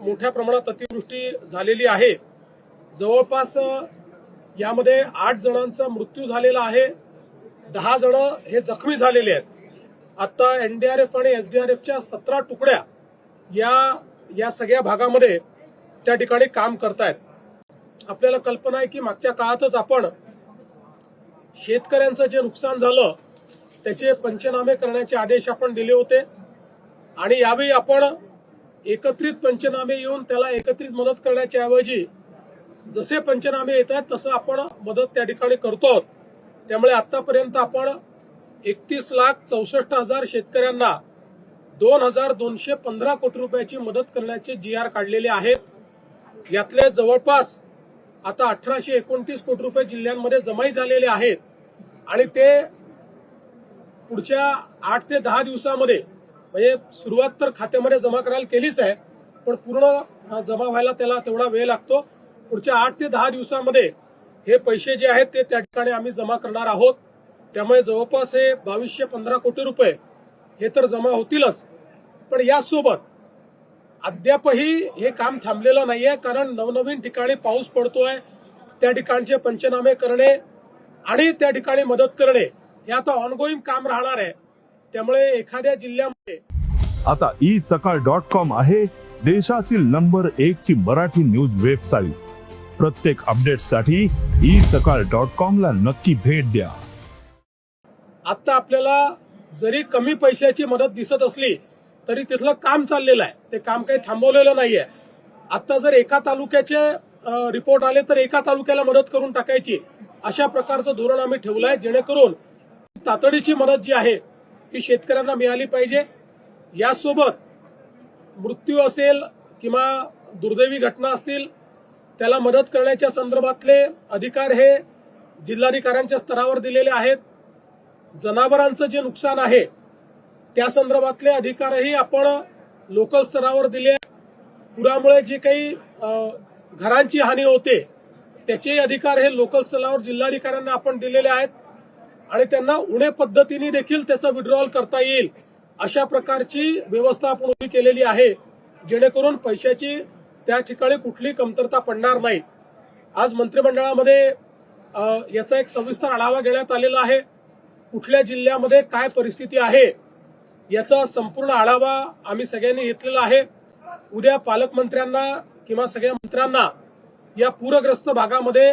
मोठ्या प्रमाणात अतिवृष्टी झालेली आहे. जवळपास यामध्ये आठ जणांचा मृत्यू झालेला आहे. दहा जण हे जखमी झालेले आहेत. आता एनडीआरएफ आणि एसडीआरएफच्या सतरा तुकड्या या या सगळ्या भागामध्ये त्या ठिकाणी काम करतायत. आपल्याला कल्पना आहे की मागच्या काळातच आपण शेतकऱ्यांचं जे नुकसान झालं त्याचे पंचनामे करण्याचे आदेश आपण दिले होते. आणि यावेळी आपण एकत्रित पंचनामे येऊन त्याला एकत्रित मदत करण्याच्या ऐवजी जसे पंचनामे येत आहेत तसं आपण मदत त्या ठिकाणी करतो. त्यामुळे आतापर्यंत आपण एकतीस लाख चौसष्ट हजार शेतकऱ्यांना दोन हजार दोनशे पंधरा कोटी रुपयाची मदत करण्याचे जी आर काढलेले आहेत. यातले जवळपास आता अठराशे एकोणतीस कोटी रुपये जिल्ह्यांमध्ये जमाई झालेले आहेत. आणि ते पुढच्या आठ ते दहा दिवसामध्ये म्हणजे सुरुवात तर खात्यामध्ये जमा करायला केलीच आहे पण पूर्ण जमा व्हायला त्याला तेवढा वेळ लागतो. पुढच्या आठ ते दहा दिवसामध्ये हे पैसे जे आहेत ते त्या ठिकाणी आम्ही जमा करणार आहोत. त्यामुळे जवळपास हे बावीसशे पंधरा कोटी रुपये हे तर जमा होतीलच. पण यासोबत अद्यापही हे काम थांबलेलं नाहीये कारण नवनवीन ठिकाणी पाऊस पडतोय त्या ठिकाणचे पंचनामे करणे आणि त्या ठिकाणी मदत करणे हे आता ऑनगोईंग काम राहणार आहे. त्यामुळे एखाद्या जिल्ह्यामध्ये आता ई सकाळ डॉट कॉम आहे देशातील नंबर एक ची मराठी न्यूज वेबसाईट प्रत्येक अपडेटसाठी ई सकाळ डॉट कॉम ला नक्की भेट द्या. आता आपल्याला जरी कमी पैशाची मदत दिसत असली तरी तिथलं काम चाललेलं आहे. ते काम काही थांबवलेलं नाहीये. आता जर एका तालुक्याचे रिपोर्ट आले तर एका तालुक्याला मदत करून टाकायची. अशा प्रकारचं धोरण आम्ही ठेवलं आहे जेणेकरून तातडीची मदत जी आहे ही शेतकऱ्यांना मिळाली पाहिजे. यासोबत मृत्यू असेल किंवा दुर्दैवी घटना असतील त्याला मदत करण्याच्या संदर्भातले अधिकार हे जिल्हाधिकाऱ्यांच्या स्तरावर दिलेले आहेत. जनावरांचं जे नुकसान आहे त्या संदर्भातले अधिकारही आपण लोकल स्तरावर दिले. पुरामुळे जे काही घरांची हानी होते त्याचेही अधिकार हे लोकल स्तरावर जिल्हाधिकाऱ्यांना आपण दिलेले आहेत. आणि त्यांना उणे पद्धतीने देखील त्याचं विड्रॉल करता येईल अशा प्रकारची व्यवस्था आपण उभी केलेली आहे जेणेकरून पैशाची त्या ठिकाणी कुठली कमतरता पडणार नाही. आज मंत्रिमंडळामध्ये याचा एक सविस्तर आढावा घेण्यात आलेला आहे. कुठल्या जिल्ह्यामध्ये काय परिस्थिती आहे याचा संपूर्ण आढावा आम्ही सगळ्यांनी घेतलेला आहे. उद्या पालकमंत्र्यांना किंवा सगळ्या मंत्र्यांना या पूरग्रस्त भागामध्ये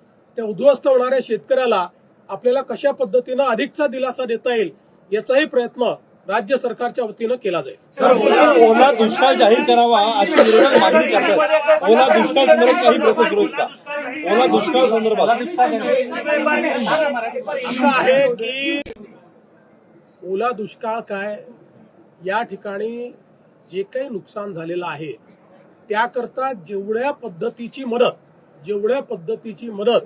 त्या उद्ध्वस्त होणाऱ्या शेतकऱ्याला आपल्याला कशा पद्धतीनं अधिकचा दिलासा देता येईल याचाही प्रयत्न राज्य सरकारच्या वतीनं केला जाईल. सर ओला दुष्काळ जाहीर करावा अशी विरोधक मागणी करतात. ओला दुष्काळ संदर्भात काही प्रोसेस विरोध का? ओला दुष्काळ संदर्भात. असं आहे की ओला दुष्काळ काय? या ठिकाणी जे काही नुकसान झालेलं आहे त्याकरता जेवढ्या पद्धतीची मदत जेवढ्या पद्धतीची मदत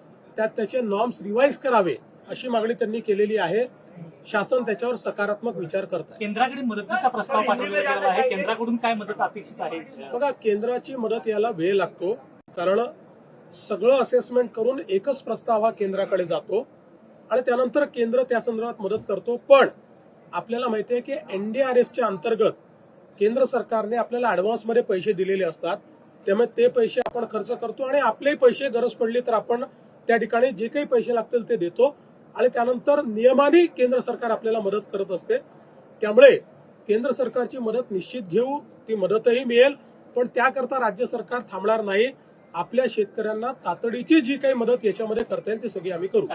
त्यात त्याचे नॉर्म्स रिवाईज करावे अशी मागणी त्यांनी केलेली आहे. शासन त्याच्यावर सकारात्मक विचार करत आहे केंद्राकडे मदतीचा प्रस्ताव आहे. केंद्राकडून काय मदत अपेक्षित आहे? बघा केंद्राची मदत याला वेळ लागतो. कारण सगळं असेसमेंट करून एकच प्रस्ताव हा केंद्राकडे जातो. आणि त्यानंतर केंद्र त्या संदर्भात मदत करतो. पण आपल्याला माहिती आहे की एनडीआरएफच्या अंतर्गत केंद्र सरकारने आपल्याला ऍडव्हान्समध्ये पैसे दिलेले असतात. त्यामुळे ते पैसे आपण खर्च करतो आणि आपले पैसे गरज पडली तर आपण त्या ठिकाणी जे काही पैसे लागतील ते देतो. आणि त्यानंतर नियमाने केंद्र सरकार आपल्याला मदत करत असते. त्यामुळे केंद्र सरकारची मदत निश्चित घेऊ ती मदतही मिळेल. पण त्याकरता राज्य सरकार थांबणार नाही. आपल्या शेतकऱ्यांना तातडीची जी काही मदत याच्यामध्ये करता येईल ती सगळी आम्ही करू.